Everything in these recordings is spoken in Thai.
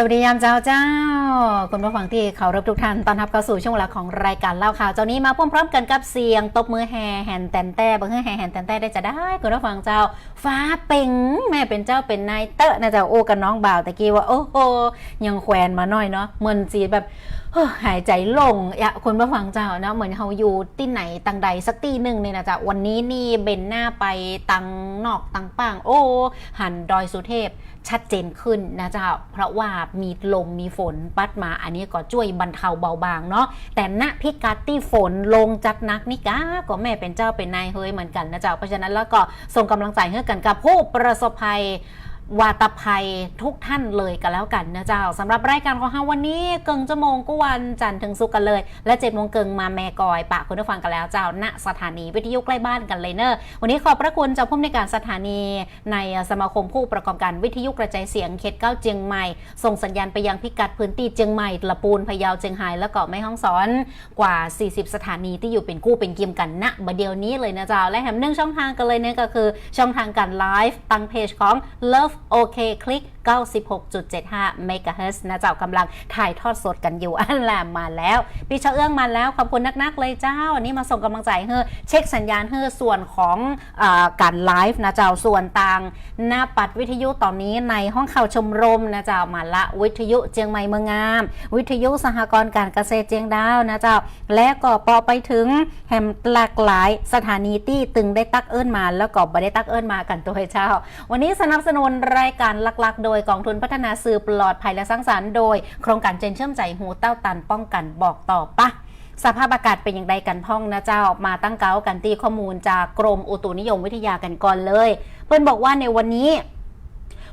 สวัสดียามเจ้าเจ้า คุณผู้ฟังที่เขารับทุกท่านตอนรับเข้าสู่ช่วงเวลาของรายการเล่าข่าว เจ้านี้มาพร้อมๆกันกับเสียงตบมือแห่แหนแตนแต่เบอร์แห่แหนแตนแต่ได้จะได้คุณผู้ฟังเจ้า ฟ้าเป่งแม่เป็นเจ้าเป็นนายเตอะนะจ้าโอ้กับน้องบ่าวตะกี้ว่า โอ้โหยังแขวนมาหน่อยเนาะเหมือนสีแบบหายใจลงอะคุณผู้ฟังเจ้าเนาะเหมือนเขาอยู่ที่ไหนตังใดสักที่หนึ่งเนี่ยนะจ๊ะวันนี้นี่เบนหน้าไปตังนอกตังป้าง โอ้หันดอยสุเทพชัดเจนขึ้นนะเจ้าเพราะว่ามีลมมีฝนปัดมาอันนี้ก็ช่วยบรรเทาเบาบางเนาะแต่ณพิกัดที่ฝนลงจัดนักนี่ก้าก็แม่เป็นเจ้าเป็นนายเฮ้ยเหมือนกันนะเจ้าเพราะฉะนั้นแล้วก็ส่งกำลังใจให้กันกับผู้ประสบภัย วาตภัยทุกท่านเลยกันแล้วกันนะเจ้าสำหรับรายการของเราวันนี้เกิงจะโมงก็วันจันทร์ถึงศุกร์กันเลย และเจ็ดโมงเกิงมาแม่กอยปากคุณผู้ฟังกันแล้วเจ้าณสถานีวิทยุใกล้บ้านกันเลยเนอะวันนี้ขอบพระคุณเจ้าผู้ในวยการสถานีในสมาคมผู้ประกอบการวิทยุกระจายเสียงเขตเก้าเจียงใหม่ ส่งสัญญาณไปยังพิกัดพื้นที่เจียงใหม่ละปูนพะเยาเจียงไฮ้และเกาะแม่ฮ่องสอนกว่า 40 สถานีที่อยู่เป็นกู้เป็นเกียมกันณบัดเดียวนี้เลยนะเจ้าและแถมหนึ่งช่องทางกันเลยเนี่ยก็คือช่องทางการไลฟ์ตั้งเพจของ Love โอเคคลิก 96.75 MHz นะเจ้ากำลังถ่ายทอดสดกันอยู่อันแหลมมาแล้วพี่เชาเอื้องมาแล้วขอบคุณนักๆเลยเจ้าวันนี้มาส่งกำลังใจเฮ้อเช็คสัญญาณเฮ้อส่วนของอการไลฟ์นะเจ้าส่วนต่างหน้าปัดวิทยุตอนนี้ในห้องข่าวชมรมนะเจ้ามาละวิทยุเจียงใหม่เมืองงาม วิทยุสหกรณ์การเกษตรเจียงดาวนะเจ้า และก็ปอไปถึงแหมหลากหลายสถานีที่ตึงได้ตักเอิ้นมา แล้วก็บ่ได้ตักเอิ้นมากันตัวเจ้า วันนี้สนับสนุนรายการหลักๆ โดยกองทุนพัฒนาสื่อปลอดภัยและสร้างสรรค์โดย โครงการเจนเชื่อมใจหูเต้าตันป้องกันบอกต่อปะสภาพอากาศเป็นอย่างไรกันพ่องนะเจ้ามาตั้งเก้ากันตีข้อมูลจากกรมอุตุนิยมวิทยากันก่อนเลย เพื่อนบอกว่าในวันนี้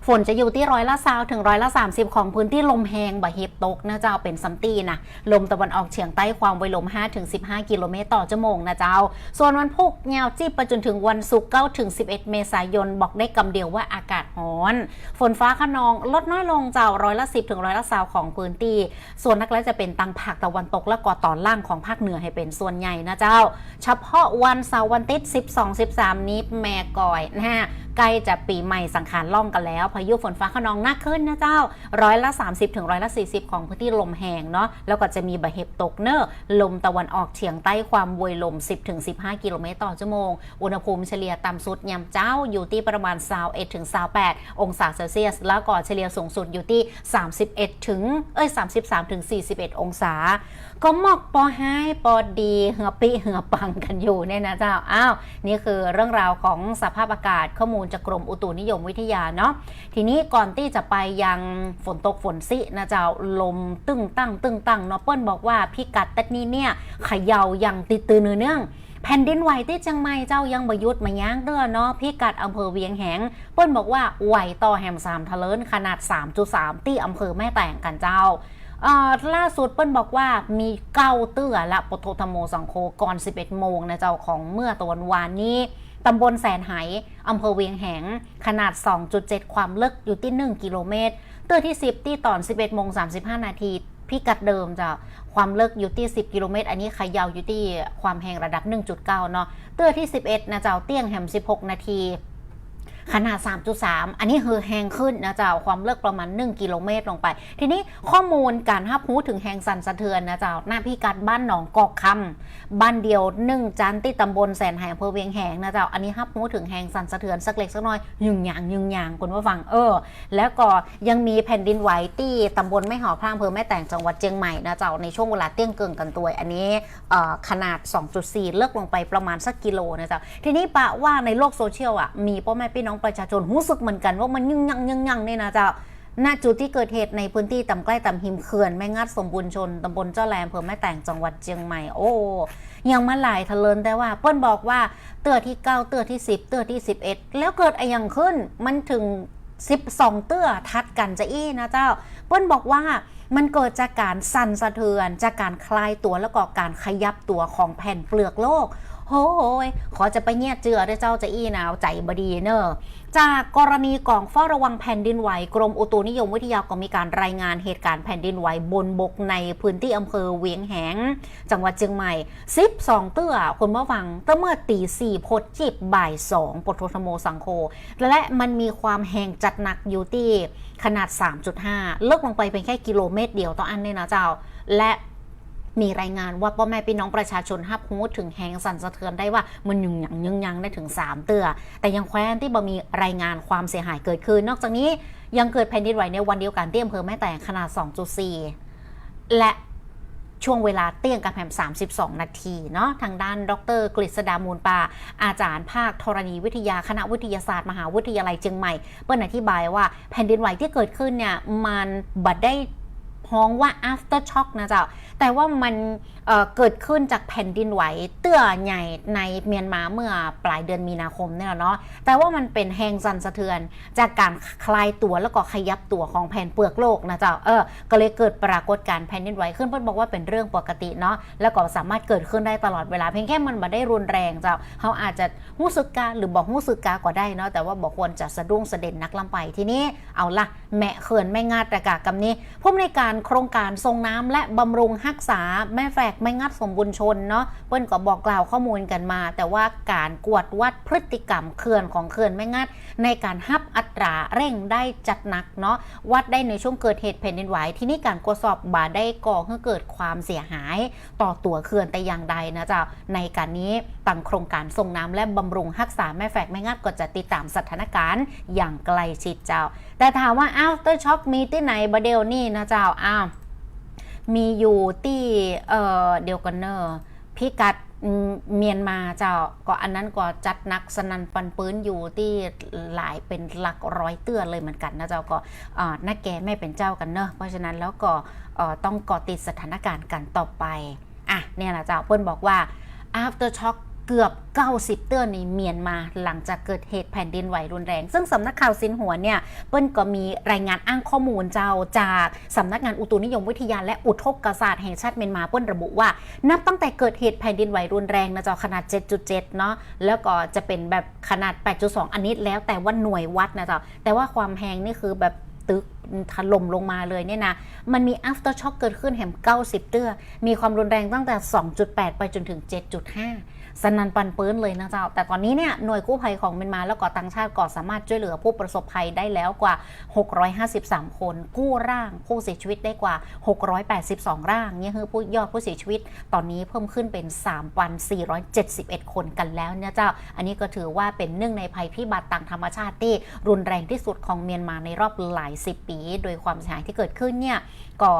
ฝนจะอยู่ที่ร้อยละซาวถึงร้อยละ 30 ของพื้นที่ลมแหงบ่เห็บตกนะเจ้าเป็นซัมตีนะลมตะวันออกเฉียงใต้ความไวลม5ถึง15 กิโลเมตรต่อชั่วโมงนะเจ้า ส่วนวันพุธแนวจีบไปจนถึงวันศุกร์9ถึง11 เมษายนบอกได้กำเดียวว่าอากาศร้อน ฝนฟ้าขนองลดน้อยลงเจ้าร้อยละ 10ถึงร้อยละซาวของพื้นที่ ส่วนนักและจะเป็นตังภาคตะวันตกและก็ตอนล่างของภาคเหนือให้เป็นส่วนใหญ่นะเจ้า เฉพาะวันเสาร์วันอาทิตย์12 13 นี้แม่ก่อยนะฮะ ใกล้จะปีใหม่สังขารล่องกันแล้ว พายุฝนฟ้าขนองหนักขึ้นนะเจ้า ร้อยละ 30ถึงร้อยละ 40 ของพื้นที่ลมแหงเนาะแล้วก็จะมีบะเห็บตกเนอร์ลมตะวันออกเฉียงใต้ความวยลม 10ถึง15 กิโลเมตรต่อชั่วโมง อุณหภูมิเฉลี่ยต่ำสุดยามเจ้าอยู่ที่ประมาณ21ถึง28องศาเซลเซียส แล้วก็เฉลี่ยสูงสุดอยู่ที่ 31ถึงเอ้ย33ถึง41 องศา ก็หมอกปอให้ปอดี เหือปิเหือปังกันอยู่เนี่ยนะเจ้าอ้าวนี่คือเรื่องราวของสภาพอากาศข้อมูลจากกรมอุตุนิยมวิทยาเนาะทีนี้ก่อนที่จะไปยังฝนตกฝนซินะเจ้าลมตึ้งตั้งตึ้งตั้งเนาะเปิ้ลบอกว่าพิกัดตัดนี้เนี่ยเขย่าอย่างติดตือเนือเนื่องแผ่นดินไหวที่เชียงใหม่เจ้ายังบยุดมาย้างเด้อเนาะพิกัดอำเภอเวียงแหงเปิ้ลบอกว่าไหวต่อแหมสามทะเลินขนาด 3.3 ที่อำเภอแม่แตงกันเจ้าล่าสุดเปิ้ลบอกว่ามีเก้าเตื้อละปโทธโมสังโคก่อน 11 โมงนะเจ้าของเมื่อตะวันวานนี้ ตำบลแสนไหอำเภอเวียงแหง ขนาด 2.7 ความลึกอยู่ที่ 1 กิโลเมตรเตื้อที่ 10 ที่ตอน 11โมง35 นาทีพิกัดเดิมจะความลึกอยู่ที่ 10 กิโลเมตร อันนี้ขยาวอยู่ที่ความแหงระดับ 1.9 เนาะเตื้อที่ 11นะเจ้าเตี้ยงแหม16 นาที ขนาด 3.3 อันนี้คือแหงขึ้นนะเจ้าความเลิกประมาณ 1 กิโลเมตรลงไป ทีนี้ข้อมูลการฮับหูถึงแหงสั่นสะเทือนนะเจ้าหน้าพิกัดบ้านหนองกอกคำบ้านเดียวหนึ่งจันที่ตำบลแสนแหงอำเภอเวียงแหงนะเจ้าอันนี้ฮับหูถึงแหงสั่นสะเทือนสักเล็กสักน้อยยึงหยางยึงหยางคุณผู้ฟังเออ แล้วก็ยังมีแผ่นดินไหวที่ตำบลแม่หอพร่างอำเภอแม่แตงจังหวัดเชียงใหม่นะเจ้าในช่วงเวลาเตี้ยงเกิงกันตัวอันนี้ขนาด 2.4 เลิกลงไปประมาณสักกิโลนะเจ้าทีนี้ปะว่าในโลกโซเชียลอะมีพ่อแม่พี่น้องประชาชนรู้สึกเหมือนกันว่ามันยึงยังยึงยังเนี่ยนะเจ้าณจุดที่เกิดเหตุในพื้นที่ต่ำใกล้ต่ำหิมเขื่อนแม่งัดสมบูรณ์ชนตำบลเจ้าแหลมอำเภอแม่แตงจังหวัดเชียงใหม่โอ้ยังมาหลายทะเลินแต่ว่าเปิ้ลบอกว่าเตือที่เก้าเตือที่สิบเตือที่สิบเอ็ดแล้วเกิดอะไรอย่างขึ้นมันถึง12เตื้อทัดกันจะอี้นะเจ้า เปิ้ลบอกว่ามันเกิดจากการสั่นสะเทือนจากการคลายตัวแล้วก็การขยับตัวของแผ่นเปลือกโลก โอ้ยขอจะไปเงียเจือได้เจ้าจะอี้นาวใจบดีเนอะจากกรณีกองเฝ้าระวังแผ่นดินไหวกรมอุตุนิยมวิทยาก็มีการรายงานเหตุการณ์แผ่นดินไหวบนบกในพื้นที่อำเภอเวียงแหง จังหวัดเชียงใหม่ 12 เตื้อคนเมื่อฟังตั้งเมื่อตีสี่พดจิบบ่ายสองปทโทโมสังโค และมันมีความแหงจัดหนักอยู่ที่ขนาด 3.5 เลิกลงไปเป็นแค่กิโลเมตรเดียวต่ออันเนี่ยนะเจ้า และ มีรายงานว่าพ่อแม่พี่น้องประชาชนฮับฮู้ถึงแหงสั่นสะเทือนได้ว่ามันยุงยังยึงยังได้ถึง 3 เตือ แต่ยังแคว้นที่บ่มีรายงานความเสียหายเกิดขึ้น นอกจากนี้ยังเกิดแผ่นดินไหวในวันเดียวกันที่อำเภอแม่แตงขนาด 2.4 และช่วงเวลาเตี้ยงกับแหม32 นาทีเนาะทางด้าน ดร กฤษดามูลปา อาจารย์ภาคธรณีวิทยาคณะวิทยาศาสตร์ มหาวิทยาลัยเชียงใหม่ เปิ้ลอธิบายว่าแผ่นดินไหวที่เกิดขึ้นเนี่ย มันบัดได้ ฮ้องว่า after shock นะเจ้า แต่ว่ามัน เเกิดขึ้นจากแผ่นดินไหวเตื้อใหญ่ในเมียนมาเมื่อปลายเดือนมีนาคมเนี่ยเนาะแต่ว่ามันเป็นแหงสั่นสะเทือน จากการคลายตัวแล้วก็ขยับตัวของแผ่นเปลือกโลกนะเจ้าเออก็เลยเกิดปรากฏการณ์แผ่นดินไหวขึ้นเพื่อนบอกว่าเป็นเรื่องปกติเนาะแล้วก็สามารถเกิดขึ้นได้ตลอดเวลา เพียงแค่มันมาได้รุนแรงเจ้าเขาอาจจะหู้สึกกาหรือบอกหู้สึกกาก็ได้เนาะแต่ว่าบอกควรจะสะดุ้งสะเด็นนักลำไปทีนี้เอาละแม่เขื่อนแม่งาดตะกากำนี้ผู้อำนการโครงการทรงน้ำและบำรุงรักษาแม่แฝกแม่งัดสมบูรณ์ชนเนาะเปิ้นก็บอกกล่าวข้อมูลกันมา แต่ว่าการกวดวัดพฤติกรรมเขื่อนของเขื่อนแม่งัด ในการฮับอัตราเร่งได้จัดหนักเนาะวัดได้ในช่วงเกิดเหตุแผ่นดินไหวที่นี่การตรวจสอบบาได้ก่อให้เกิดความเสียหายต่อตัวเขื่อนแต่อย่างใดนะจ้าในการนี้ตั้งโครงการส่งน้ำและบำรุงรักษาแม่แฝกแม่งัดก็จะติดตามสถานการณ์อย่างใกล้ชิดเจ้า แต่ถามว่าอ้าวเตอร์ช็อคมีที่ไหนบเดลนี่นะเจ้าอ้าว มีอยู่ที่เอ่อเดียวกันเนอร์พิกัดเมียนมาเจ้าก็อันนั้นก็จัดนักสนันปันปืนอยู่ที่หลายเป็นหลักร้อยเตือนเลยเหมือนกันนะเจ้าก็เอ่อหน้าแกไม่เป็นเจ้ากันเนอะเพราะฉะนั้นแล้วก็ต้องก่อติดสถานการณ์กันต่อไปอะเนี่ยแหละเจ้าเปิ้ลบอกว่า after shock เกือบ 90 เตือนในเมียนมาหลังจากเกิดเหตุแผ่นดินไหวรุนแรง ซึ่งสำนักข่าวซินหัวเนี่ยเปิ้ลก็มีรายงานอ้างข้อมูลเจ้าจากสำนักงานอุตุนิยมวิทยาและอุทกศาสตร์แห่งชาติเมียนมาเปิ้ลระบุว่า นับตั้งแต่เกิดเหตุแผ่นดินไหวรุนแรงนะเจ้าขนาด 7.7 เนาะแล้วก็จะเป็นแบบขนาด 8.2 อันนี้แล้วแต่ว่าหน่วยวัดนะเจ้าแต่ว่าความแหงนี่คือแบบตึกถล่มลงมาเลยเนี่ยนะ มันมี after shock เกิดขึ้นแห่ม 90 เตื้อ มีความรุนแรงตั้งแต่ 2.8 ไปจนถึง 7.5 สนันปันเปื้นเลยนะเจ้า แต่ตอนนี้เนี่ยหน่วยกู้ภัยของเมียนมาแล้วก็ต่างชาติก็สามารถช่วยเหลือผู้ประสบภัยได้แล้วกว่า 653 คน กู้ร่างผู้เสียชีวิตได้กว่า 682 ร่างเนี่ยคือผู้ยอดผู้เสียชีวิต ตอนนี้เพิ่มขึ้นเป็น 3,471 คนกันแล้วเนี่ยเจ้า อันนี้ก็ถือว่าเป็นหนึ่งในภัยพิบัติต่างธรรมชาติที่รุนแรงที่สุดของเมียนมาในรอบหลายสิบปี โดยความเสียหายที่เกิดขึ้นเนี่ยก็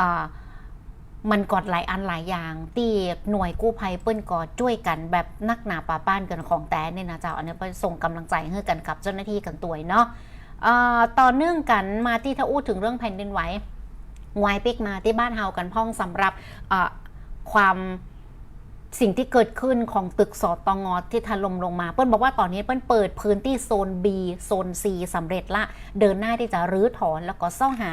อ่า มันกอดหลายอันหลายอย่างที่หน่วยกู้ภัยเปิ้นกอดช่วยกันแบบนักหนาป่าป้านกันของแต่เนี่ยนะเจ้าอันนี้ไปส่งกำลังใจให้กันกับเจ้าหน้าที่กันตัวเนาะเอ่อต่อเนื่องกันมาที่ถ้าอู้ถึงเรื่องแผ่นดินไหวไวปิกมาที่บ้านเฮากันพ้องสำหรับความ สิ่งที่เกิดขึ้นของตึกสอตองอที่ถล่มลงมา เปิ้ลบอกว่าตอนนี้เปิ้ลเปิดพื้นที่โซน B โซน C สำเร็จละ เดินหน้าที่จะรื้อถอนแล้วก็เซ้าหา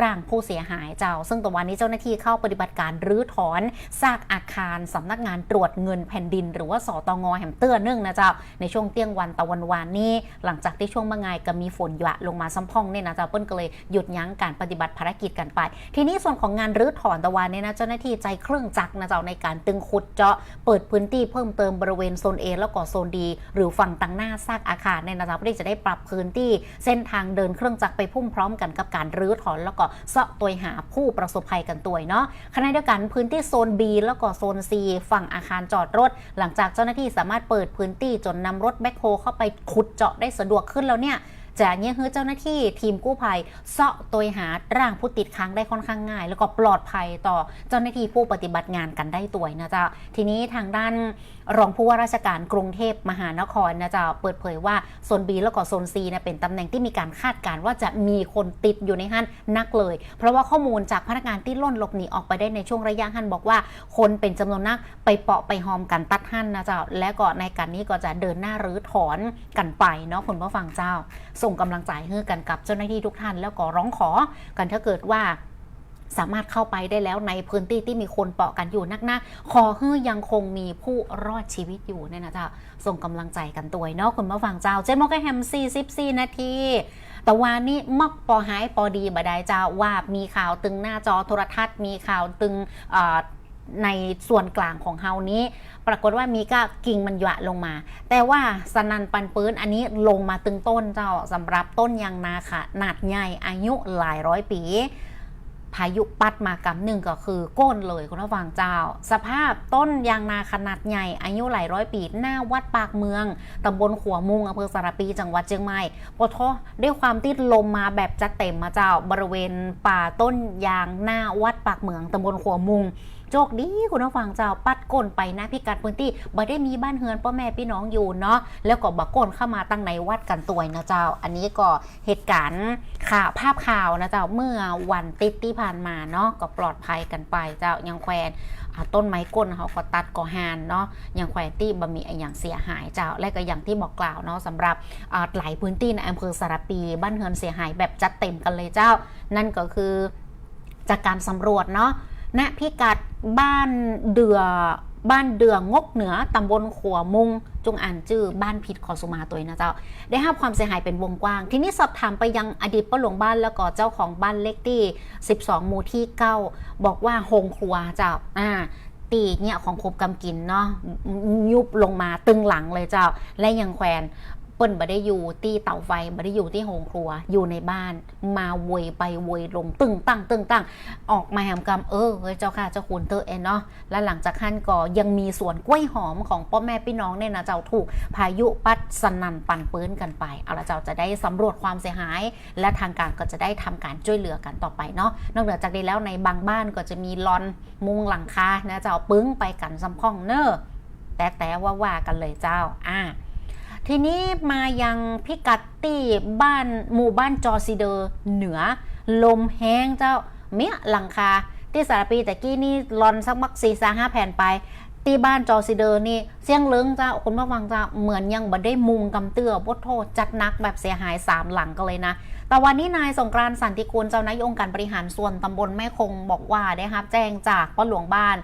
ร่างผู้เสียหายเจ้า ซึ่งตอนวันนี้เจ้าหน้าที่เข้าปฏิบัติการรื้อถอนซากอาคารสำนักงานตรวจเงินแผ่นดิน หรือว่าสอตองอแหมเตื้อนึ่งนะเจ้าในช่วงเที่ยงวันตะวันวานนี้หลังจากที่ช่วงเมื่อไงก็มีฝนหยะลงมาซ้ำพองเนี่ยนะเจ้าเปิ้ลก็เลยหยุดยั้งการปฏิบัติภารกิจกันไป ทีนี้ส่วนของงานรื้อถอนตะวันเนี่ยนะเจ้าหน้าที่ใจเครื่องจักรนะเจ้าในการตึงขุดเจาะเปิดพื้นที่เพิ่มเติมบริเวณโซน A แล้วก็โซน D หรือฝั่งตังหน้าซากอาคารเนี่ยนะจ้าเพื่อที่จะได้ปรับพื้นที่เส้นทางเดินเครื่องจักรไปพุ่มพร้อมกันกับการรื้อถอน แล้วก็เสาะตัวหาผู้ประสบภัยกันตัวเนาะขณะเดียวกันพื้นที่โซน B แล้วก็โซน C ฝั่งอาคารจอดรถ หลังจากเจ้าหน้าที่สามารถเปิดพื้นที่จนนำรถแบ็คโฮเข้าไปขุดเจาะได้สะดวกขึ้นแล้วเนี่ย จะเนี่ยคือเจ้าหน้าที่ทีมกู้ภัยเสาะตัวหาร่างผู้ติดค้างได้ค่อนข้างง่าย แล้วก็ปลอดภัยต่อเจ้าหน้าที่ผู้ปฏิบัติงานกันได้ตัวนะจ๊ะทีนี้ทางด้านรองผู้ว่าราชการกรุงเทพมหานครนะจ๊ะเปิดเผยว่าโซน B แล้วก็โซน C นะเป็นตำแหน่งที่มีการคาดการณ์ว่าจะมีคนติดอยู่ในหันนักเลย เพราะว่าข้อมูลจากพนักงานที่ล่นหลบหนีออกไปได้ในช่วงระยะหันบอกว่า คนเป็นจำนวนนักไปเปาะไปหอมกันตัดหันนะจ๊ะและก็ในการนี้ก็จะเดินหน้ารื้อถอนกันไปเนาะคุณผู้ฟังเจ้าส่งกำลังใจให้กันกับเจ้าหน้าที่ทุกท่าน แล้วก็ร้องขอกันถ้าเกิดว่าสามารถเข้าไปได้แล้วในพื้นที่ที่มีคนเปาะกันอยู่นักๆขอให้ยังคงมีผู้รอดชีวิตอยู่เนี่ยนะจ้าส่งกำลังใจกันตัวเนาะคุณผู้ฟังเจ้า เจ็ดโมงแฮม44นาทีแต่วานี้มักปอหายปอดีบดายเจ้าว่ามีข่าวตึงหน้าจอโทรทัศน์ มีข่าวตึงอ่อ ในส่วนกลางของเฮานี้ ปรากฏว่ามีก็กิ่งมันหยะลงมา แต่ว่าสนันปันปืนอันนี้ลงมาตึงต้นเจ้าสำหรับต้นยางนาค่ะหนาดใหญ่อายุหลายร้อยปี พายุปัดมากำหนึ่งก็คือก้นเลยคุณผู้ฟังเจ้า สภาพต้นยางนาขนาดใหญ่ อายุหลายร้อยปี หน้าวัดปากเมืองตำบลขัวมุงอำเภอสารปีจังหวัดเชียงใหม่ปะทอด้วยความที่ลมมาแบบจัดเต็มมาเจ้าบริเวณป่าต้นยางหน้าวัดปากเมืองตำบลขัวมุง โชคดีคุณผู้ฟังเจ้าปัดก้นไปนะพิกัดพื้นที่บ่ได้มีบ้านเฮือนพ่อแม่พี่น้องอยู่เนาะแล้วก็บักก้นเข้ามาตั้งในวัดกันตัวนะเจ้า อันนี้ก็เหตุการณ์ข่าวภาพข่าวนะเจ้าเมื่อวันติดที่ผ่านมาเนาะก็ปลอดภัยกันไปเจ้ายังแควนต้นไม้ก้นเขาก็ตัดก็หานเนาะยังแควนที่บ่มีอย่างเสียหายเจ้า และก็อย่างที่บอกกล่าวเนาะสำหรับหลายพื้นที่ในอำเภอสารปี บ้านเฮือนเสียหายแบบจัดเต็มกันเลยเจ้า นั่นก็คือจากการสำรวจเนาะ ณพิกัดบ้านเดือบ้านเดืองกเหนือตำบลขัวมุง จงอ่านชื่อบ้านผิดขอสุมาตัวนะเจ้า ได้รับความเสียหายเป็นวงกว้าง ทีนี้สอบถามไปยังอดีตป้าหลวงบ้านแล้วก็เจ้าของบ้านเล็กที่ 12 หมู่ที่ 9 บอกว่าโฮงครัวเจ้าอ่าตีเนี่ยของครบกำกินเนาะยุบลงมาตึงหลังเลยเจ้า และยังแควน ปิ้นบ่ได้อยู่ที่เตาไฟบ่ได้อยู่ที่โฮงครัว อยู่ในบ้าน มาโวยไปโวยลงตึงตั้งตึงตั้งออกมาแหมกำเออเจ้าค่ะเจ้าคุณเตอเอนเนาะและหลังจากขั้นก็ยังมีสวนกล้วยหอมของพ่อแม่พี่น้องเนี่ยนะเจ้าถูกพายุปัดสนั่นปั่นปื้นกันไปเอาละเจ้าจะได้สำรวจความเสียหาย และทางการก็จะได้ทำการช่วยเหลือกันต่อไปเนาะนอกเหนือจากนี้แล้วในบางบ้านก็จะมีลอนมุงหลังคานะเจ้าปึ้งไปกันซ้ำข้องเนอแต่แต่ว่าว่ากันเลยเจ้าอ่า ทีนี้มายังพิกัดที่บ้านหมู่บ้านจอซีเดอร์เหนือ ลมแห้งเจ้าเมียหลังคาที่สารปีแต่กี้นี่รอนสักมักสี่สาห้าแผ่นไปที่บ้านจอซีเดอร์นี่เสียงเลิงเจ้าคนมาฟังเจ้าเหมือนยังบ่ได้มุงกำเตื้อบทโทษจัดนักแบบเสียหายสามหลังกันเลยนะ แต่วันนี้นายสงกรานต์สันติกุลเจ้านายองค์การบริหารส่วนตำบลแม่คงบอกว่าได้รับแจ้งจากป้าหลวงบ้าน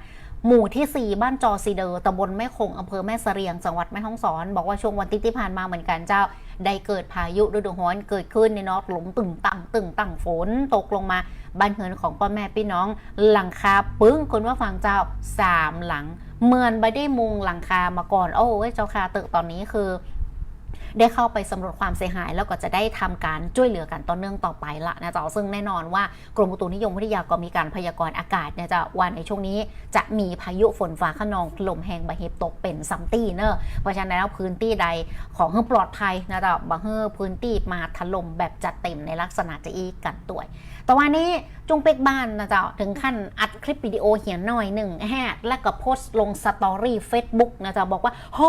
หมู่ที่ 4 บ้านจอซีเดอร์ตำบลแม่คงอำเภอแม่เสรียงจังหวัดแม่ฮ่องสอน บอกว่าช่วงวันที่ที่ผ่านมาเหมือนกันเจ้า ได้เกิดพายุฤดูร้อนเกิดขึ้นในนอตหลงตึงตั้งตึงตั้งฝน ตกลงมาบ้านเฮือนของพ่อแม่พี่น้อง หลังคาปึ้งคนว่าฟังเจ้าสามหลังเหมือนไม่ได้มุงหลังคามาก่อน โอ้ยเจ้าคาตึกตอนนี้คือ ได้เข้าไปสำรวจความเสียหาย แล้วก็จะได้ทำการช่วยเหลือกันต่อเนื่องต่อไปละนะจ๊ะซึ่งแน่นอนว่ากรมอุตุนิยมวิทยาก็มีการพยากรณ์อากาศเนี่ยจะว่าในช่วงนี้จะมีพายุฝนฟ้าขนองลมแหงบะเห็บตกเป็นซัมตี้เนอะเพราะฉะนั้นแล้วพื้นที่ใดของเฮือปลอดภัยนะจ๊ะบะเฮือพื้นที่มาถล่มแบบจัดเต็มในลักษณะจะอีกันตัว แต่วันนี้จุงเป็กบ้านนะจ๊ะถึงขั้นอัดคลิปวิดีโอเหียนหน่อยหนึ่งแฮะแล้วก็โพสต์ลงสตอรี่เฟซบุ๊กนะจ๊ะบอกว่าโห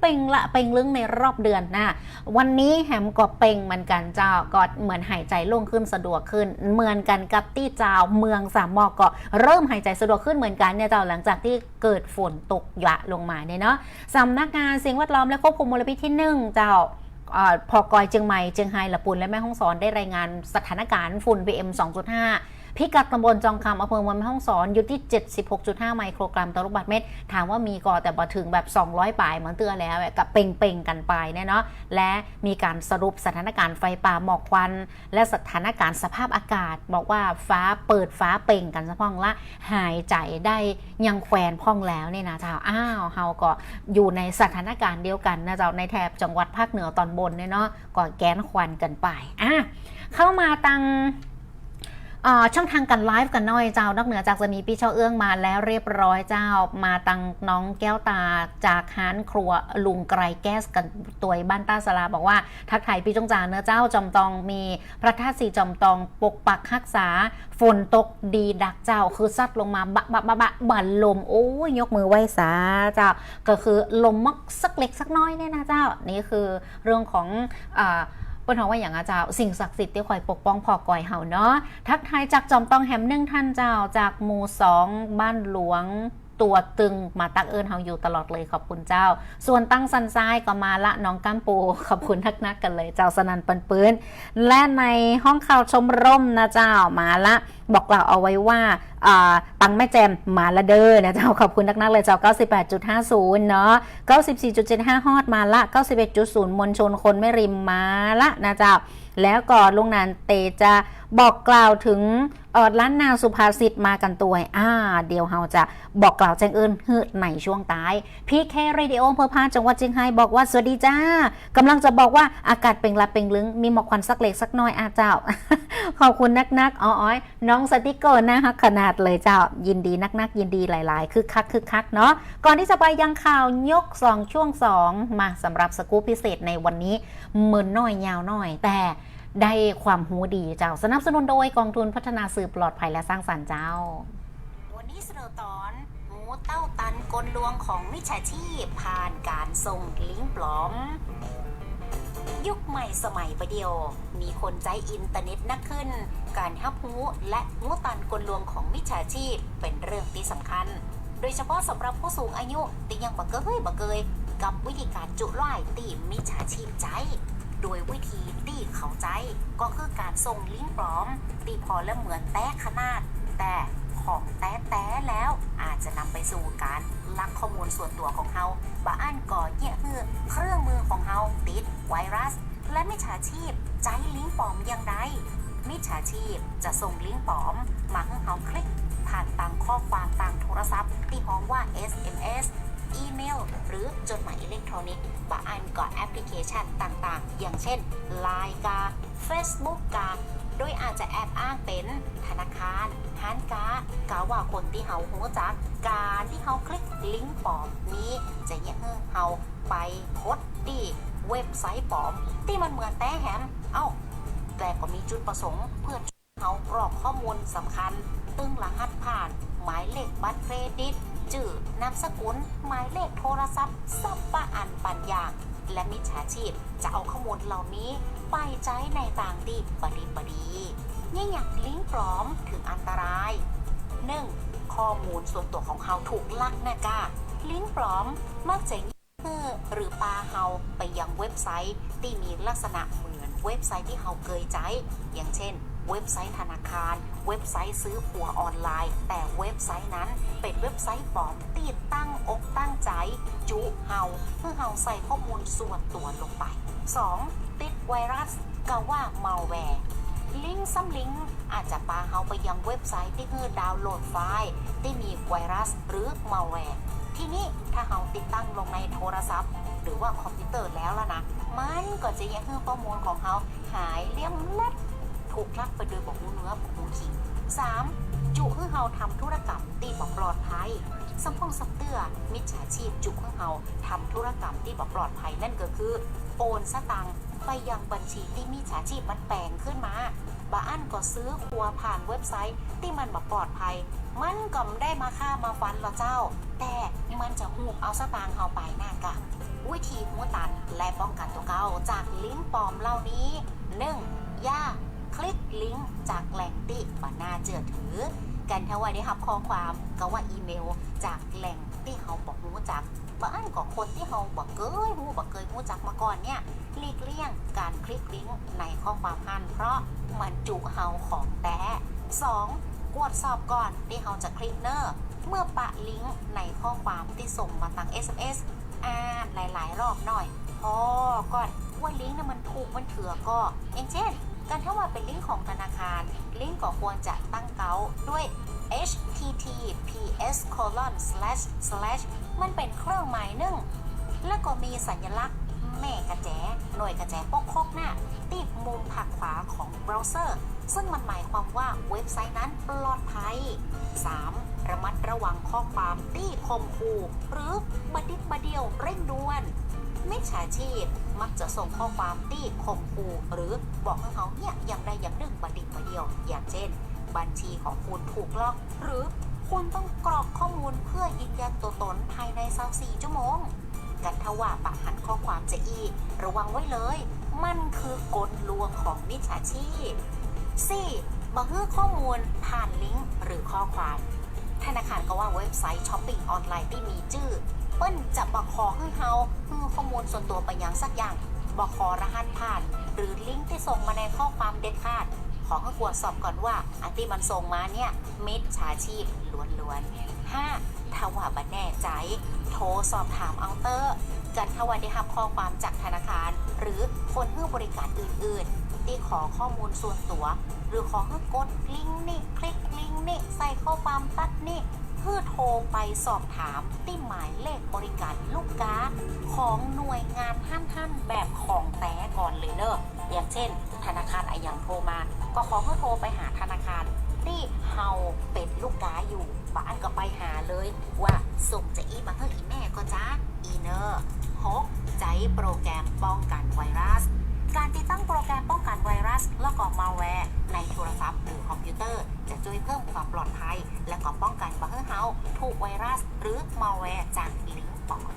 เป่งละเป่งลึงในรอบเดือนนะวันนี้แฮมก็เป่งเหมือนกันเจ้าก็เหมือนหายใจโล่งขึ้นสะดวกขึ้น เหมือนกันกับที่เจ้าเมืองสามหมอกก็เริ่มหายใจสะดวกขึ้นเหมือนกันเนี่ยเจ้าหลังจากที่เกิดฝนตกหยะลงมาเนี่ยเนาะสำนักงานสิ่งแวดล้อมและควบคุมมลพิษที่หนึ่งเจ้า พอกอยเจียงใหม่เจียงไฮ้ละปุนและแม่ฮ่องสอนได้รายงานสถานการณ์ฝุ่น PM 2.5 พิกัดตำบลจองคำอำเภอเมืองแม่ฮ่องสอนอยู่ที่ 76.5 ไมโครกรัมต่อลูกบาศก์เมตร ถามว่ามีก่อแต่บ่ถึงแบบ 200ป่ายเหมือนเตือนแล้วอะกับเป่งๆกันไปเนี่ยเนาะและมีการสรุปสถานการณ์ไฟป่าหมอกควัน และสถานการณ์สภาพอากาศ บอกว่าฟ้าเปิดฟ้าเป่งกันสะพ้องละหายใจได้ยังแควนพ่องแล้วเนี่ยนะเจ้าอ้าวเฮาก็อยู่ในสถานการณ์เดียวกันนะเจ้าในแถบจังหวัดภาคเหนือตอนบนเนี่ยเนาะก็แก้นควันกันไปอะเข้ามาตัง ช่องทางการไลฟ์กันหน่อยเจ้านอกเหนือจากจะมีพี่เช่าเอื้องมาแล้วเรียบร้อยเจ้ามาตังน้องแก้วตาจากฮานครัวลุงไกรแก้สกันตัวบ้านต้าสลาบอกว่าทักไทายพี่จงจาเนื้อเจ้าจอมตองมีพระธาตุสีจอมตองปกปักรักษา ฝนตกดีดักเจ้า คือซัดลงมาบะบะบะบะบันลมโอ้ยยกมือไหว้สาเจ้าก็คือลมมักสักเล็กสักน้อยเนี่ยนะเจ้านี่คือเรื่องของอ่า เปิ้นเฮาว่าอย่างอาเจ้าสิ่งศักดิ์สิทธิ์ที่คอยปกป้องพอก่อยเฮาเนาะทักทายจากจอมต้องแฮมหนึ่งท่านเจ้าจากหมู่สองบ้านหลวงตัวตึงมาตักเอิญเฮาอยู่ตลอดเลยขอบคุณเจ้า ส่วนตั้งสันซ้ายก็มาละน้องก้ามปู ขอบคุณทักนักกันเลยเจ้าสนันปันปืนและในห้องข่าวชมรมนะเจ้ามาละบอกกล่าวเอาไว้ว่าตังแม่แจมมาละเด้อนะเจ้าขอบคุณนักๆเลยเจ้า 98.50 เนาะ94.75 ฮอดมาละ 91.0 มวลชนคนไม่ริมมาละนะเจ้าแล้วก็ลุงนันเตจะบอกกล่าวถึงเออล้านนาสุภาษิตมากันตัวอ่า เดี๋ยวเฮาจะบอกกล่าวแจ้งเอิญฮืดในช่วงตาย พี่เคเรดิโอเภอพาจังหวัดเชียงรายบอกว่า สวัสดีจ้ากำลังจะบอกว่าอากาศเป็นละเป็นลึง มีหมอกควันสักเล็กสักน้อยอาเจ้า ขอบคุณนักๆอ๋ออยน้องสติกเกอร์นะฮะขนาดเลยเจ้ายินดีนักๆ ยินดีหลายๆคือคักคือคักเนาะก่อนที่จะไปยังข่าวยก 2 ช่วง 2 มาสำหรับสกู๊ปพิเศษในวันนี้เมินน้อยยาวน้อย แต่ได้ความหูดีเจ้าสนับสนุนโดยกองทุนพัฒนาสื่อปลอดภัยและสร้างสรรค์เจ้า วันนี้เสนอตอนหมูเต้าตันกลลวงของมิจฉาชีพผ่านการส่งลิงก์ปลอม ยุคใหม่สมัยประเดียว มีคนใจอินเทอร์เน็ตนักขึ้น การฮับหูและหูตันกลลวงของมิจฉาชีพเป็นเรื่องที่สำคัญ โดยเฉพาะสำหรับผู้สูงอายุที่ยังบักเกยบักเกย กับวิธีการจุล่ายตีมิจฉาชีพใจโดยวิธีที่เขาใจ ก็คือการส่งลิงก์ปลอม ตีพอและเหมือนแต้ขนาด แต่ของแต้แต้แล้วอาจจะนำไปสู่การ ลักข้อมูลส่วนตัวของเฮาบาอันก่อเหี้ยเฮือเครื่องมือของเฮาติดไวรัส และมิจฉาชีพใจลิงก์ปลอมอย่างใดมิจฉาชีพจะส่งลิงก์ปลอมมาให้เฮาคลิก ผ่านทางข้อความทางโทรศัพท์ ที่ฮ้องว่า SMS อีเมล หรือจดหมายอิเล็กทรอนิกส์บางอันก็แอปพลิเคชันต่างๆ อย่างเช่น Line กา Facebook กา โดยอาจจะแอบอ้างเป็นธนาคารห้านค้ากาว่าคนที่เฮาหูจัก การที่เฮาคลิกลิงก์ปลอมนี้จะเนี่ยเฮาไปพดที่เว็บไซต์ปลอม ที่มันเหมือนแต่แฮม เอ้า แต่ก็มีจุดประสงค์เพื่อเฮากรอกข้อมูลสำคัญ ตึงรหัสผ่าน หมายเลขบัตรเครดิตจื่อนามสกุล หมายเลขโทรศัพท์สับปะอันปัญญางและมิจฉาชีพ จะเอาข้อมูลเหล่านี้ ไปใช้ในต่างดีบดีบดีนี่อยากลิงก์ปลอมถึงอันตราย 1. ข้อมูลส่วนตัวของเฮาถูกลักนะกาลิงก์ปลอมมักจะเพื่อหรือปาเฮาไปยังเว็บไซต์ที่มีลักษณะเหมือนเว็บไซต์ที่เฮาเคยใจ อย่างเช่น เว็บไซต์ธนาคาร เว็บไซต์ซื้อหัวออนไลน์ แต่เว็บไซต์นั้นเป็นเว็บไซต์ปลอมติดตั้งอกตั้งใจ จุเฮาเพื่อเฮาใส่ข้อมูลส่วนตัวลงไป 2. ติดไวรัสก็ว่า malware ลิงก์ซ้ำลิงก์อาจจะพาเฮาไปยังเว็บไซต์ที่เพื่อดาวน์โหลดไฟล์ที่มีไวรัสหรือ malware ทีนี้ถ้าเฮาติดตั้งลงในโทรศัพท์ หรือว่าคอมพิวเตอร์แล้วล่ะนะ มันก็จะยังให้ข้อมูลของเฮาหายเลี่ยมเล็ดถูกลักไปโดยบอกูเนื้อบอกหูขิง 3. จุให้เฮาทำธุรกรรมตีบอกปลอดภัยสัมพงสับเตือมิจฉาชีพจุให้เฮาทำธุรกรรมที่บอกปลอดภัยนั่นก็คือ โอนสตังค์ ไปยังบัญชีที่มิจฉาชีพมันแปลงขึ้นมาบาอันก็ซื้อครัวผ่านเว็บไซต์ที่มันบปลอดภัย มันก็ไม่ได้มาฆ่ามาฟันเราเจ้า แต่มันจะหูบเอาสตางค์เฮาไปหน้ากะวิธีหัวตันและป้องกันตัวเก่าจากลิงก์ปลอมเหล่านี้ 1. ย่าคลิกลิงก์จากแหล่งที่บ่น่าเชื่อถือ กันถ้าว่าได้รับข้อความก็ว่าอีเมลจากแหล่งที่เขาบอกรู้จัก บ้านก็คนที่เขาบอกเกยรู้บอกเคยรู้จักมาก่อนเนี่ยหลีกเลี่ยงการคลิกลิงก์ในข้อความอันเพราะมันจุเฮาของแต่ 2. กวดสอบก่อนที่เขาจะคลิกเนอร์เมื่อปะลิงก์ในข้อความที่ส่งมาทาง SMS อ่านหลาย ๆ รอบหน่อยพอก่อนว่าลิงก์นั้นมันถูกมันเถื่อก็อย่างเช่นการถ้าว่าเป็นลิงก์ของธนาคาร ลิงก์ก็ควรจะตั้งเกาด้วย h t t https colon slash slash มันเป็นเครื่องหมายหนึ่ง แล้วก็มีสัญลักษณ์แม่กระแจ หน่วยกระแจปกคกหน้าติดมุมผักขวาของเบราว์เซอร์ ซึ่งมันหมายความว่าเว็บไซต์นั้นปลอดภัย 3. ระมัดระวังข้อความที่คมคูหรือบดิบดเดียวเร่งด่วนมิจฉาชีพมักจะส่งข้อความที่ข่มขู่หรือบอกให้เขาเนี่ยอย่างใดอย่างหนึ่งบัดดิบบัดเดียว อย่างเช่น บัญชีของคุณถูกล็อก หรือ คุณต้องกรอกข้อมูลเพื่อยืนยันตัวตนภายใน24ชั่วโมง กันทว่าปะหันข้อความจะอีกระวังไว้เลย มันคือกลลวงของมิจฉาชีพ 4. บังคับข้อมูลผ่านลิงก์หรือข้อความ ธนาคารก็ว่าเว็บไซต์ช้อปปิ้งออนไลน์ที่มีชื่อ เปิ้นจะบอกขอให้เฮาคือข้อมูลส่วนตัวไปยังสักอย่างบอกขอรหัสผ่าน หรือลิงก์ที่ส่งมาในข้อความเด็ดขาด ขอให้ตรวสอบก่อนว่า อันที่มันส่งมาเนี่ยมิจฉาชีพล้วนๆ 5. ถ้าว่าบันแน่ใจ โทรสอบถามเอาเตอร์กันถ้าว่าได้รับข้อความจากธนาคาร หรือคนให้บริการอื่นๆ ที่ขอข้อมูลส่วนตัว หรือขอให้กดลิงก์นี่คลิกลิงก์นี่ใส่ข้อความตัดนี่เพื่อโทรไปสอบถามที่หมายเลขบริการลูกค้าของหน่วยงานท่านๆแบบของแต่ก่อนเลยเนอะ อย่างเช่น ธนาคารออย่างโทรมา ก็ขอให้โทรไปหาธนาคารที่เฮาเป็นลูกค้าอยู่บ้านก็ไปหาเลย ว่าส่งจะอีมาเพิ่มอีแม่ก็จ้าอีเนอร์หกใจโปรแกรมป้องกันไวรัส การติดตั้งโปรแกรมป้องกันไวรัส แล้วก็มาแวร์ในโทรศัพท์หรือคอมพิวเตอร์ จะช่วยเพิ่มความปลอดภัย และก็ป้องกันบัคเฮาถูกไวรัส หรือมาแวร์จากลิงก์ปอม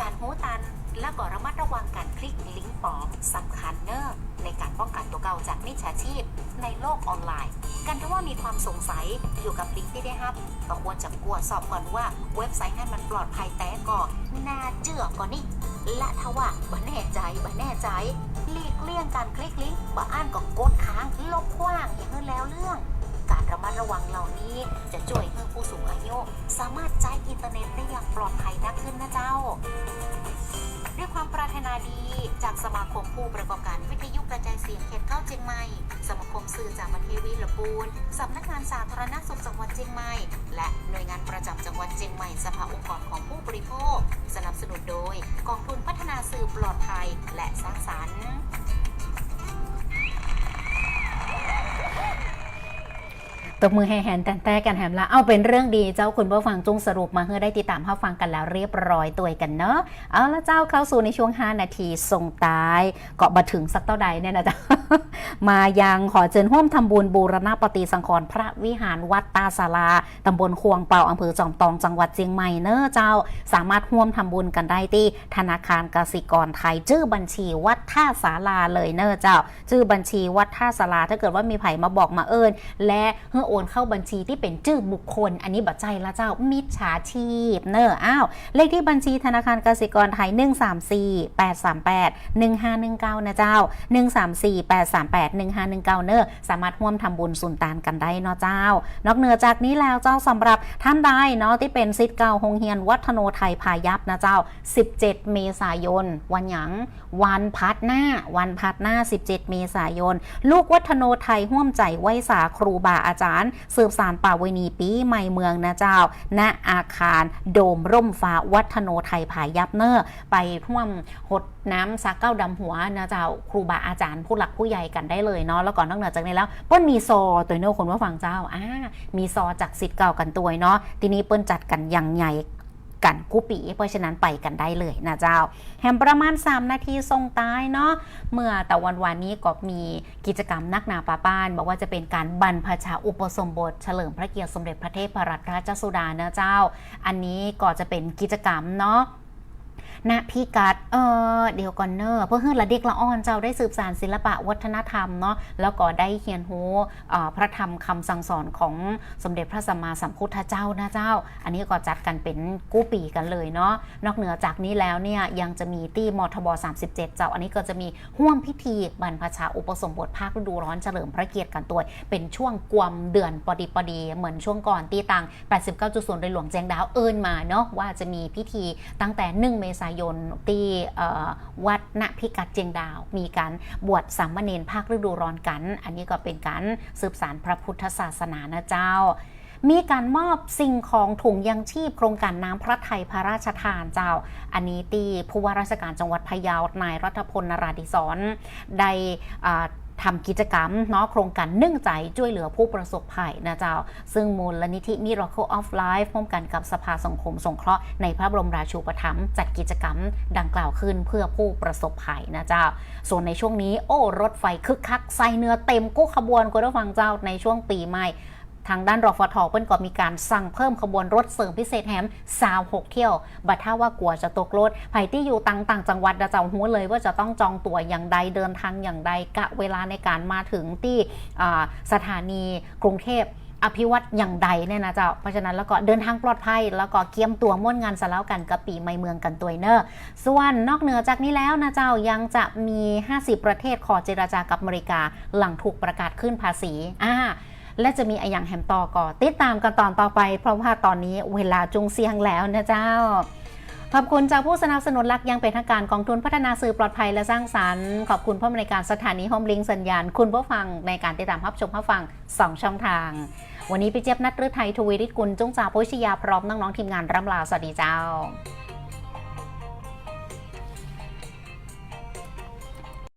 การหูตัน และก็ระมัดระวังการคลิกลิงก์ปลอมสำคัญเนอะในการป้องกันตัวเก่าจากมิจฉาชีพ ในโลกออนไลน์ กันถ้าว่ามีความสงสัยอยู่กับลิงก์ที่ได้รับก็ควรจะกวดสอบก่อนว่าเว็บไซต์นั้นมันปลอดภัยแต่ก่อนน่าเชื่อก่อนนี่และถ้าว่าบ่แน่ใจบ่แน่ใจหลีกเลี่ยงการคลิกลิงก์บ่อ่านก็กดค้างลบขว้างอย่างนั้นแล้วเรื่องการระมัดระวังเหล่านี้จะช่วยให้ผู้สูงอายุสามารถใช้อินเทอร์เน็ตได้อย่างปลอดภัยนักขึ้นนะเจ้า ด้วยความปรารถนาดี จากสมาคมผู้ประกอบการวิทยุกระจายเสียงเขตเก้าเชียงใหม่ สมาคมสื่อจากมันเทวีละปูนสำนักงานสาธารณสุขจังหวัดเชียงใหม่ และหน่วยงานประจำจังหวัดเชียงใหม่สภาองค์กรของผู้บริโภค สนับสนุนโดย กองทุนพัฒนาสื่อปลอดภัยและสร้างสรรค์ ตบมือให้แฮนแต่แต่กันแฮมละเอาเป็นเรื่องดีเจ้าคุณผู้ฟังจุงสรุปมาเพื่อได้ติดตามเข้าฟังกันแล้วเรียบร้อยตัวกันเนาะเอาละเจ้าเข้าสู่ในช่วง 5 นาทีส่งตายเกาะบัถึงสักเท่าใดเนี่ยนะจ๊ะมายังขอเชิญร่วมทำบุญบูรณะปฏิสังขรณ์พระวิหารวัดตาศาลาตำบลควงเป่าอำเภอจอมตองจังหวัดเชียงใหม่เนอะเจ้าสามารถร่วมทำบุญกันได้ที่ธนาคารกสิกรไทยชื่อบัญชีวัดท่าศาลาเลยเนอะเจ้าชื่อบัญชีวัดท่าศาลาถ้าเกิดว่ามีไผ่มาบอกมาเอิญและเพื่อโอนเข้าบัญชีที่เป็นชื่อบุคคล อันนี้บัตใจละเจ้ามิจฉาชีพ เนอะอ้าว เลขที่บัญชีธนาคารกสิกรไทย 134 838 1519 นะเจ้า 134 838 1519 เนอะสามารถร่วมทำบุญสุนตานกันได้เนาะเจ้า นอกเหนือจากนี้แล้วเจ้าสำหรับท่านใดเนาะที่เป็นซิทเก่าโรงเรียนวัฒโนไทยพายัพนะเจ้า 17 เมษายน วันหยังวันพัดหน้า วันพัดหน้า 17 เมษายน ลูกวัฒโนไทยห่วมใจไว้สาครูบาอาจารย์สืบสารป่าเวณีปีใหม่เมืองนะเจ้า ณ อาคารโดมร่มฟ้าวัฒโนไทยผายับเนอร์ ไปท่วมหดน้ำซักเก้าดำหัวนะเจ้าครูบาอาจารย์ผู้หลักผู้ใหญ่กันได้เลยเนาะแล้วก่อนนอกเหนือจากนี้แล้ว เปิ้ลมีซอตัวเนอคนว่าฟังเจ้าอ่ามีซอจากสิทธิ์เก่ากันตัวเนาะทีนี้เปิ้ลจัดกันอย่างใหญ่ กันกู้ปี เพราะฉะนั้นไปกันได้เลยนะเจ้า แฮมประมาณ 3 นาทีทรงตายเนาะเมื่อแต่วันวานนี้ก็มีกิจกรรมนักนาปาป้าน บอกว่าจะเป็นการบรรพชาอุปสมบท เฉลิมพระเกียรติสมเด็จพระเทพรัตนราชสุดานะเจ้า อันนี้ก็จะเป็นกิจกรรมเนาะ ณพิกัดเออเดี๋ยวก่อนเนอร์เพื่อให้ละเด็กละอ่อนเจ้าได้สืบสานศิลปะวัฒนธรรมเนาะแล้วก็ได้เขียนหูเอ่อพระธรรมคำสั่งสอนของสมเด็จพระสัมมาสัมพุทธเจ้านะเจ้า อันนี้ก็จัดกันเป็นกู้ปีกันเลยเนาะนอกเหนือจากนี้แล้วเนี่ยยังจะมีที่มทบ 37 เจ้า อันนี้ก็จะมีห่วมพิธีบรรพชาอุปสมบทภาคฤดูร้อนเฉลิมพระเกียรติกันตัว เป็นช่วงกวมเดือนปอดีปอดี เหมือนช่วงก่อนตีตัง89.0ในหลวงแจงดาวเอิญมาเนาะว่าจะมีพิธีตั้งแต่ 1 เมษายนที่วัดณพิกัดเจียงดาว มีการบวชสามเณรภาคฤดูร้อนกัน อันนี้ก็เป็นการสืบสารพระพุทธศาสนานะเจ้า มีการมอบสิ่งของถุงยังชีพโครงการน้ำพระไทยพระราชทานเจ้า อันนี้ตีผู้ว่าราชการจังหวัดพะเยานายรัฐพลนราธิศรได้ ทำทำกิจกรรมเนาะโครงการเนื่องใจช่วยเหลือผู้ประสบภัยนะเจ้า ซึ่งมูลนิธิ Miracle of Life ร่วมกันกับสภาสังคมสงเคราะห์ในพระบรมราชูปถัมภ์จัดกิจกรรมดังกล่าวขึ้นเพื่อผู้ประสบภัยนะเจ้า ส่วนในช่วงนี้โอ้รถไฟคึกคักใส่เนื้อเต็มกู้ขบวนก็ได้ฟังเจ้าในช่วงปีใหม่ ทางด้านรฟทเปิ้นก็มีการสั่งเพิ่มขบวนรถเสริมพิเศษแฮม36เที่ยว บัดถ้าว่ากลัวจะตกรถไผ่ที่อยู่ต่างต่างจังหวัดจะเจ้าหัวเลยว่าจะต้องจองตั๋วอย่างใดเดินทางอย่างใดกะเวลาในการมาถึงที่สถานีกรุงเทพอภิวัตอย่างใดเนี่ยนะเจ้า เพราะฉะนั้นแล้วก็เดินทางปลอดภัย แล้วก็เกียมตัวม่วนงานสะแล้วกันกับปีใหม่เมืองกันตัวเนอร์ส่วนนอกเหนือจากนี้แล้วนะเจ้ายังจะมี 50 ประเทศขอเจราจากับอเมริกา หลังถูกประกาศขึ้นภาษีอ่า และจะมีอะอย่างแฮมต่อก่อติดตามกันตอนต่อไป เพราะว่าตอนนี้เวลาจุงเสียงแล้วนะเจ้าขอบคุณจากผู้สนับสนุนหลักยังเป็นทางการกองทุนพัฒนาสื่อปลอดภัยและสร้างสรรค์ ขอบคุณผู้อำนการสถานีโฮมลิงสัญญาณ คุณผู้ฟังในการติดตามรับชมรับฟัง 2 ช่องทาง วันนี้พี่เจี๊ยบนัทฤทัยทวีริศกุลจงจ่าโพชิยาพร้อมน้องๆทีมงานรำลาสวัสดีเจ้า